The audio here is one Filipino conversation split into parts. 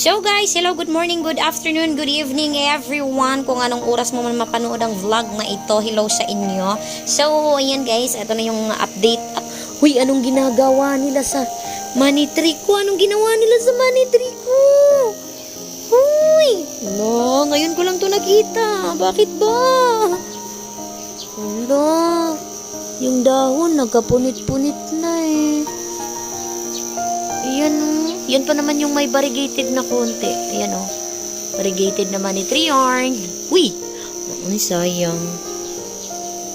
So guys, hello, good morning, good afternoon, good evening everyone. Kung anong oras mo man mapanood ang vlog na ito, hello sa inyo. So, ayan guys, ito na yung update. Huy, anong ginagawa nila sa money tree ko? Anong ginawa nila sa money tree ko? Huy! No, ngayon ko lang to nakita. Bakit ba? Hala, yung dahon nagkapunit-punit na Yan pa naman yung may variegated na konti. Ayan o. Variegated naman ni Triarn. Uy! Ay, sayang.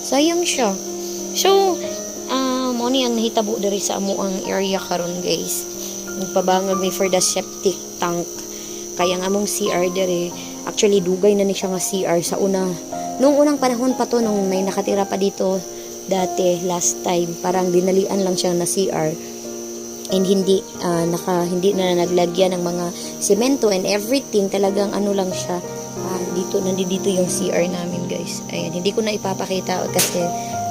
Sayang siya. So, um, ano ang nahitabo diri sa amo ang area karon guys. Nagpabangag ni for the septic tank. Kaya nga among CR diri. Actually, dugay na ni siya nga CR sa una. Noong unang panahon pa to, nung may nakatira pa dito dati, last time, parang dinalian lang siya na CR and hindi ah, naka hindi na naglagyan ng mga semento and everything talagang ano lang siya ah, dito nandito yung CR namin guys. Ayan hindi ko na ipapakita kasi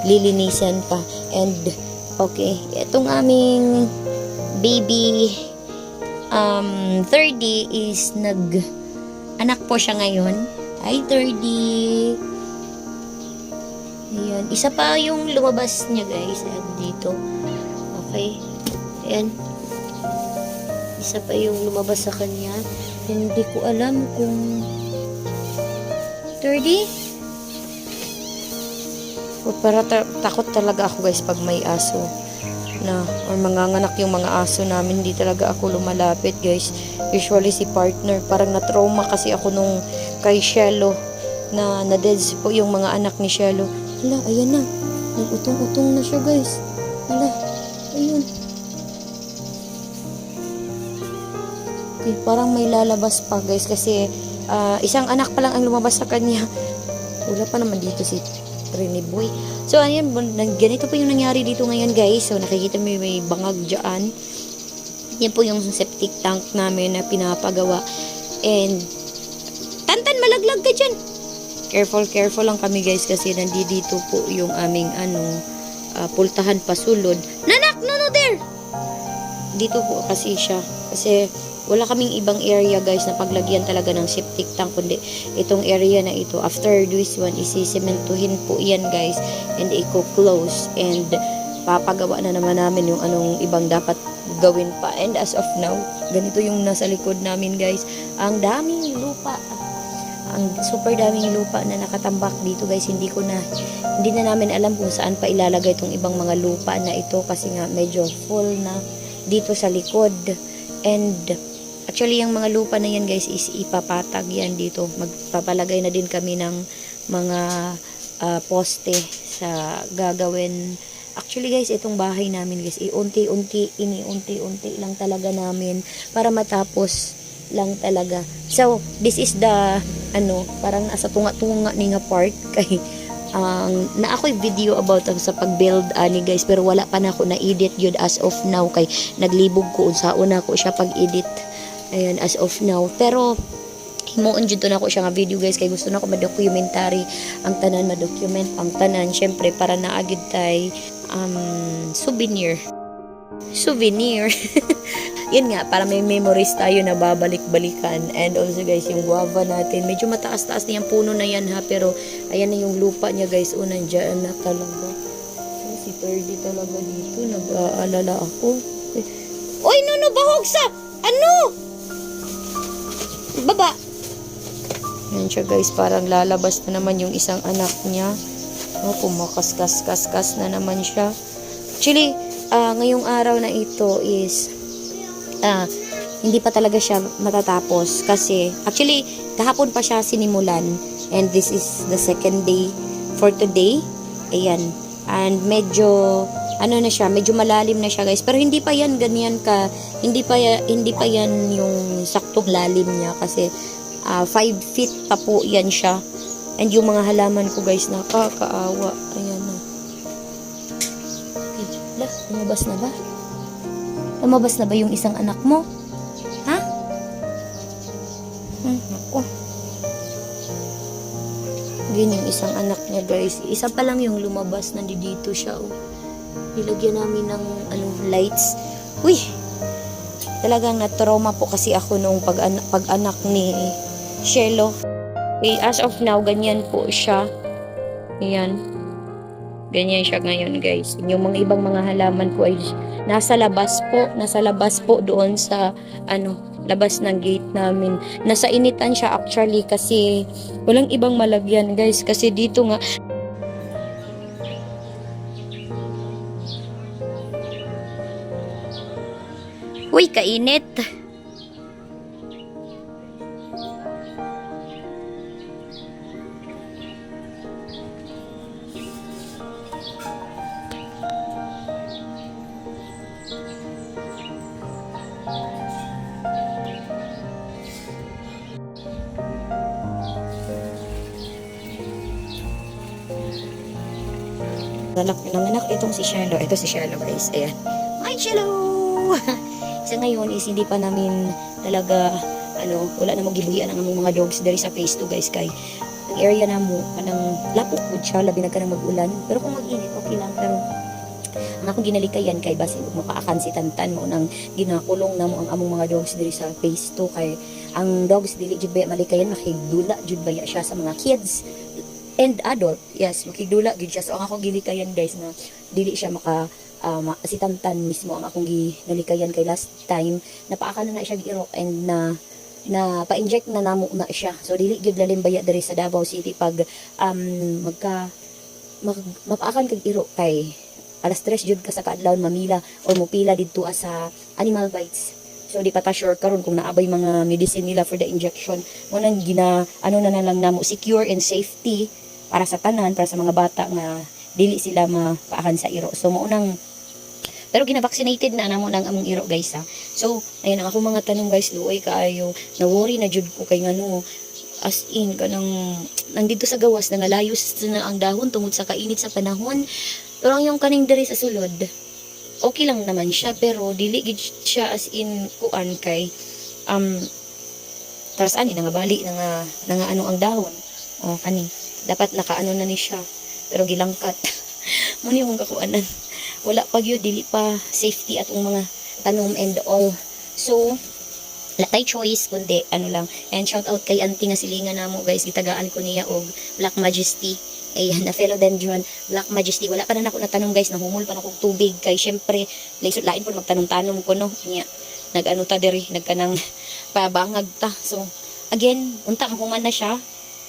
lilinisan pa. And okay itong aming baby um 30 is nag anak po siya ngayon. Ay 30 ayan isa pa yung lumabas niya guys. Dito. Okay Ayan. Isa pa yung lumabas sa kanya. Hindi ko alam kung 30? O para ta- takot talaga ako guys pag may aso na or manganganak yung mga aso namin hindi talaga ako lumalapit guys usually si partner parang na-trauma kasi ako nung kay Shello na na-dead po yung mga anak ni Shello hala ayan na nag-utong-utong na siya guys hala Okay, parang may lalabas pa guys kasi ah, isang anak pa lang ang lumabas sa kanya. Wala pa naman dito si Trini Boy. So ayan, ganito po yung nangyari dito ngayon guys. So nakikita mo may bangag dyan. Yan po yung septic tank namin na pinapagawa. And tantan malaglag ka dyan. Careful, careful lang kami guys kasi nandito po yung aming ano, ah, pultahan pasulod. Nanak, no, no, there! dito po kasi siya. Kasi wala kaming ibang area guys na paglagyan talaga ng septic tank kundi itong area na ito. After this one isisementuhin po yan guys and i-close and papagawa na naman namin yung anong ibang dapat gawin pa. And as of now ganito yung nasa likod namin guys. Ang daming lupa. Ang super daming lupa na nakatambak dito guys. Hindi ko na hindi na namin alam kung saan pa ilalagay itong ibang mga lupa na ito kasi nga medyo full na dito sa likod. And actually yung mga lupa na yan guys is ipapatag yan dito. Magpapalagay na din kami ng mga ah, poste sa gagawin. Actually guys itong bahay namin guys iunti-unti iniunti-unti lang talaga namin para matapos lang talaga. So this is the ano parang nasa tunga-tunga ni nga part kay ang na ako'y video about ang sa pag-build ani guys pero wala pa na ako na edit yun as of now. Kay naglibog ko unsa una ko siya pag-edit ayan as of now. Pero himuon jud na ako siya nga video guys kay gusto na ko ma-documentary. Ang tanan ma-document. Ang tanan syempre para naagid tay um, souvenir. Souvenir. Yun nga para may memories tayo na babalik-balikan. And also guys yung guava natin. Medyo mataas-taas na puno na yan ha? Pero ayan na yung lupa niya guys. O nandiyan na talaga. Oh, si Ferdy talaga dito. Nag-aalala ako. Oy Nuno bahog sa ano baba. Yan siya guys. Parang lalabas na naman yung isang anak niya. Oh, kumakas-kas-kas-kas na naman siya. Actually ah, ngayong araw na ito is ah, hindi pa talaga siya matatapos kasi actually kahapon pa siya sinimulan and this is the second day for today. Ayan. And medyo ano na siya medyo malalim na siya guys pero hindi pa yan ganyan ka hindi pa hindi pa yan yung saktong lalim niya kasi 5 feet pa po yan siya and yung mga halaman ko guys nakakaawa ayan na okay. Lah, lumabas na ba? Lumabas na ba yung isang anak mo? Ha? Hmm, ako. Yun yung isang anak niya guys. Isa pa lang yung lumabas, nandito siya. Oh. Nilagyan namin ng ano, lights. Uy! talagang na-trauma po kasi ako pag pag-anak ni Shelo. Okay, as of now, ganyan po siya. Ayan. Ganyan siya ngayon, guys. Yung mga ibang mga halaman po ay nasa labas po. Nasa labas po doon sa, ano, labas ng gate namin. Nasa initan siya actually kasi walang ibang malagyan, guys. Kasi dito nga, Uy, kainit. Anak ng anak, itong si Shiloh. Ito si Shiloh, guys. Ayan. Hi, Shiloh! sa ngayon is hindi pa namin talaga ano, wala na mo gibuhian ang among mga dogs diri sa phase 2 guys. Kay ang area na mo kanang lapok pud siya labi na kanang mag-ulan. Pero kung mag-init okay lang. Pero ang akong ginalikayan kay basin ug makaakan si Tantan mo nang ginakulong na mo ang among mga dogs diri sa phase 2 kay ang dogs dili jud baya malikayan makigdula jud baya siya sa mga kids and adult. Yes makigdula gid siya. So ang akong gilikayan guys na dili siya maka um, si Tantan mismo ang akong ginalikayan kay last time. Napaaka na na siya giirok and na na pa-inject na namo na siya. So dili gyud lalimbaya diri sa Davao City pag um, magka mag, mapaakan kag iro kay alas 3 jud ka sa kaadlawon mamila or mopila didto sa animal bites. So di pa ta sure karon kung naabay mga medicine nila for the injection. Mo nang gina ano na lang namo secure and safety para sa tanan para sa mga bata nga dili sila mapaakan sa iro. So mo nang pero gina-vaccinated na namo nang among iro guys ha. So, ayun ang ako mga tanong guys, luoy kaayo. Na-worry na jud ko kay ngano as in kanang nandito sa gawas na ngalayos na ang dahon tungod sa kainit sa panahon. Pero ang yung kaning diri sa sulod, okay lang naman siya pero dili gid siya as in kuan kay um taras ani nga bali nga nga ano ang dahon. Oh, kani dapat nakaano na ni siya pero gilangkat. Muni yung kakuanan wala pa gyud dili pa safety atong mga tanom and all. So wala tay choice kundi ano lang. And shout out kay auntie nga silingan namo guys. Gitagaan ko niya og Black Majesty. Ayan na philodendron Black Majesty. Wala pa na nako natanong guys. Nahumol pa na kog tubig. Kay syempre laisod lain po magtanong-tanom ko no? Niya nagano ta diri? Nagkanang pabangag ta. So again unta ang human na siya.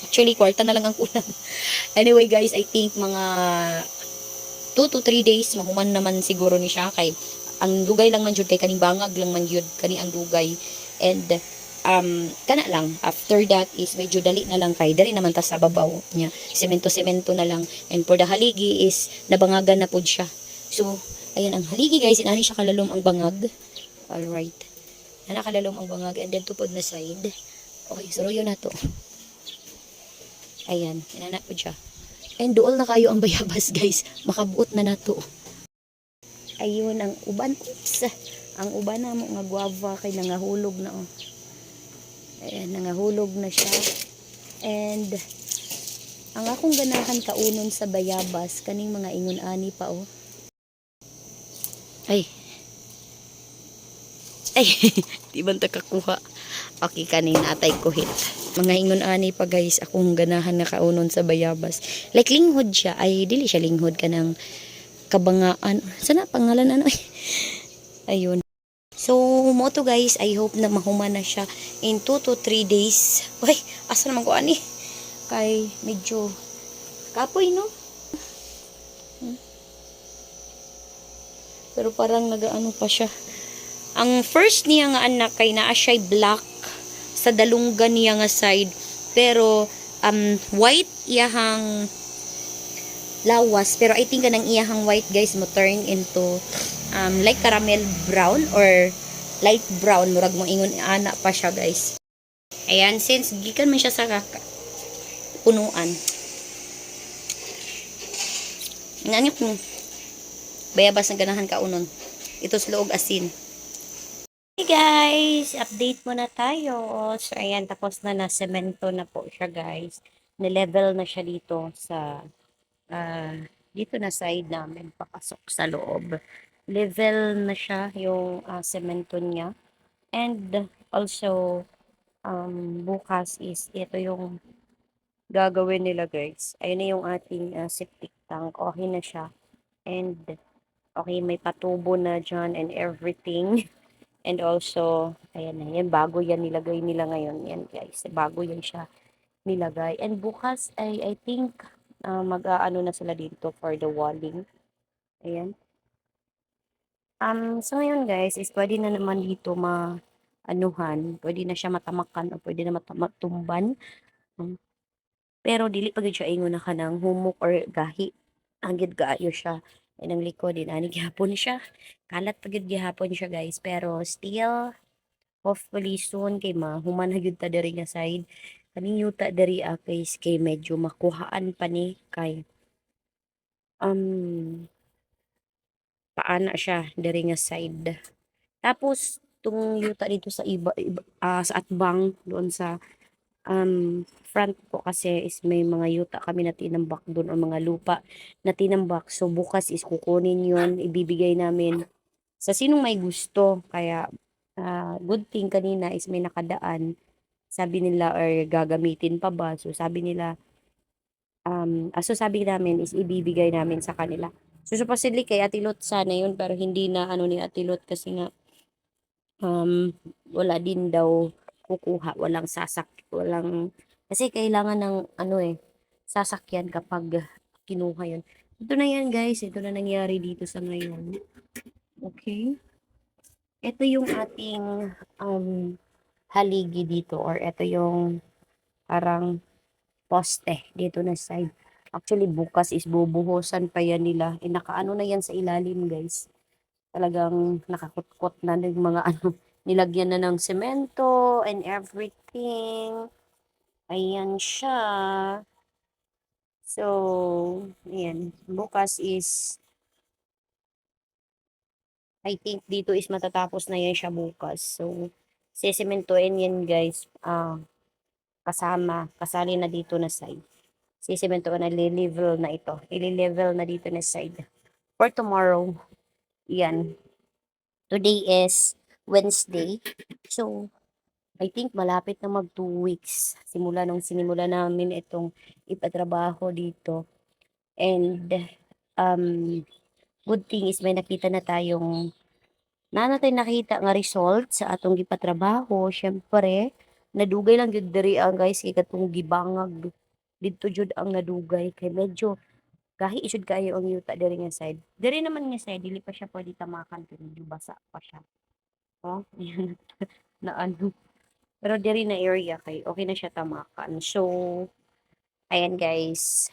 Actually kwarta na lang ang kulang anyway guys I think mga 2 to 3 days mahuman naman siguro ni siya. Kay ang dugay lang man jud kay kaning bangag lang man jud kani ang dugay. And um kana lang after that is medyo dali na lang kay dali naman ta sa babaw niya. Semento semento na lang. And for the haligi is nabangagan na pud siya. So ayan ang haligi guys. Inani siya kalalom ang bangag. All right na nakalalom ang bangag. And then tupod na side. Okay suruyo na to. Ayan. Inana pud siya And dool na kayo ang bayabas guys. Makabuot na nato. Ayun ang uban. Oops. Ang uban na mo nga guava kay nangahulog na oh. Ayan, nangahulog na siya. And ang akong ganahan kaunon sa bayabas kaning mga ingon ani pa oh. Ay. Ay, di ba ta kakuha? Okay, kanin atay kuhit. Mga ingon ani pa guys, akong ganahan na kaunon sa bayabas. Like linghod siya, ay dili siya linghod ka ng kabangaan. Sana pangalan ano. Ayun. So, mo to guys, I hope na mahuman na siya in 2 to 3 days. Uy, asa naman ko ani? Kay medyo kapoy no? Hmm. Pero parang nagaano pa siya. Ang first niya nga anak kay naa siya black sa dalunggan niya nga side. Pero um white iyahang lawas. Pero I think kanang iyahang white guys mo turn into um like caramel brown or light brown. Murag mo ingon ana pa siya guys. Ayan since gikan man siya sa kaka punuan. Nganyok mo. Bayabas ng ganahan kaunon. Ito sloog asin Hey guys, update muna tayo. So ayan, tapos na na semento na po siya guys. Nilevel na siya dito sa ah, dito na side namin papasok sa loob. Level na siya yung ah, semento niya. And also, um, bukas is ito yung gagawin nila guys. Ayun na yung ating uh, septic tank. Okay na siya. And okay, may patubo na dyan and everything. And also, ayan na, yan, bago yan nilagay nila ngayon. Yan guys, bago yan siya nilagay. And bukas, ay, I think, uh, mag-aano na sila dito for the walling. Ayan. Um, so ngayon guys, is pwede na naman dito ma anuhan, pwede na siya matamakan o pwede na matumban. Um, pero dili pa gyud siya ingon na kanang humok or gahi. Ang gid siya. And ang likod din ani gihapon siya. Kalat pa gyud gihapon siya guys, pero still hopefully soon kay mahuman na gyud ta diri nga side. Kaning yuta diri ah, guys kay medyo makuhaan pa ni kay um paana siya diri nga side. Tapos tung yuta dito sa iba, iba ah, sa atbang doon sa um, front po kasi is may mga yuta kami na tinambak doon o mga lupa na tinambak. So bukas is kukunin yun, ibibigay namin sa sinong may gusto. Kaya ah, good thing kanina is may nakadaan. Sabi nila or gagamitin pa ba? So sabi nila um, ah, so sabi namin is ibibigay namin sa kanila. So supposedly kay Atilot sana yun pero hindi na ano ni Atilot kasi nga um, wala din daw kukuha, walang sasak, walang, kasi kailangan ng ano eh, sasakyan kapag kinuha yun. Ito na yan guys, ito na nangyari dito sa ngayon. Okay. Ito yung ating um, haligi dito or ito yung parang poste dito na side. Actually, bukas is bubuhusan pa yan nila. Eh, nakaano na yan sa ilalim, guys. Talagang nakakutkot na ng mga ano, nilagyan na ng semento and everything. Ayan siya. So, ayan. Bukas is, I think dito is matatapos na yan siya bukas. So, sisementoin yan guys. Ah, kasama, kasali na dito na side sisemento ko na level na ito. Ili-level na dito na side. For tomorrow, yan. Today is Wednesday. So, I think malapit na mag 2 weeks. Simula nung sinimula namin itong ipatrabaho dito. And, um, good thing is may nakita na tayong na natin nakita nga result sa atong gipatrabaho. Syempre, nadugay lang gyud diri ang guys kay katong gibangag dito jud ang nadugay kay medyo gahi isud kayo ang yuta diri nga side. Diri naman nga side dili pa siya pwede tamakan kay medyo basa pa siya. Yan na ano. Pero diri na area kay okay na siya tamakan. So ayan guys.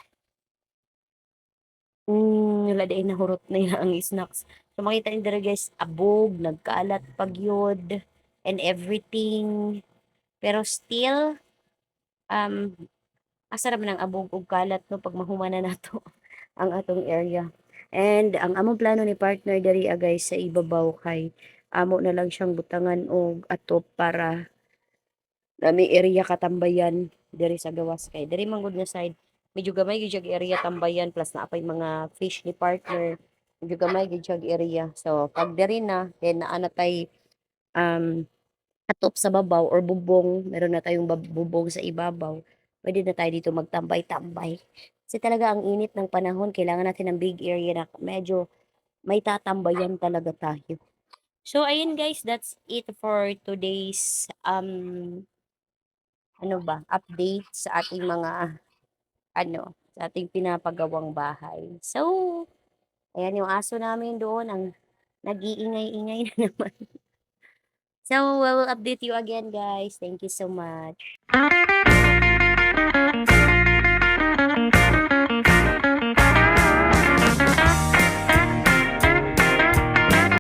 Mm, wala na hurot na yun ang snacks. So makita niyo diri guys, abog, nagkalat pagyod and everything. Pero still um asa ra man ang abog ug kalat no pag mahuman na nato ang atong area. And ang among plano ni partner diri ah, guys sa ibabaw kay amo na lang siyang butangan og atop para nami area katambayan diri sa gawas kay diri man gud nga side. Medyo gamay gyud area tambayan plus na apay mga fish ni partner. Medyo gamay gyud area. So pag diri na then naa na tay um atop sa babaw or bubong. Meron na tayong bubong sa ibabaw. Pwede na tayo dito magtambay-tambay. Kasi talaga ang init ng panahon, kailangan natin ng big area na medyo may tatambayan talaga tayo. So, ayun guys, that's it for today's, um, ano ba, update sa ating mga, ano, sa ating pinapagawang bahay. So, ayan yung aso namin doon, ang nag-iingay-ingay na naman. So, I will update you again guys. Thank you so much.